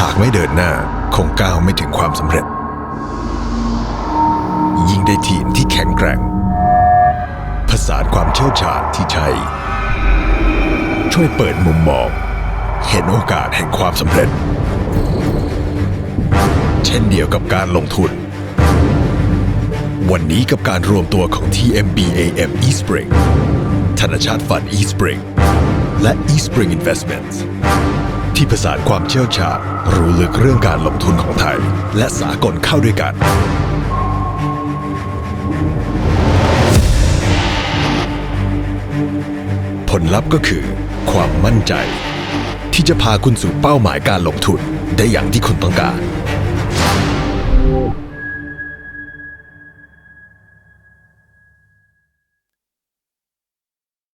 หากไม่เดินหน้าคงก้าวไม่ถึงความสำเร็จ ยิ่งได้ทีมที่แข็งแกร่ง ผสานความเชี่ยวชาญที่ใช่ช่วยเปิดมุมมอง เห็นโอกาสแห่งความสำเร็จ เช่นเดียวกับการลงทุน วันนี้กับการรวมตัวของ TMBAM Eastspring ธนาชาติฟัน Eastspring และ eSpring Investments ที่ผสานความเชี่ยวชาญรู้ลึกเรื่องการลงทุนของไทย และสากลเข้าด้วยกัน ผลลัพธ์ก็คือ ความมั่นใจ ที่จะพาคุณสู่เป้าหมายการลงทุนได้อย่างที่คุณต้องการ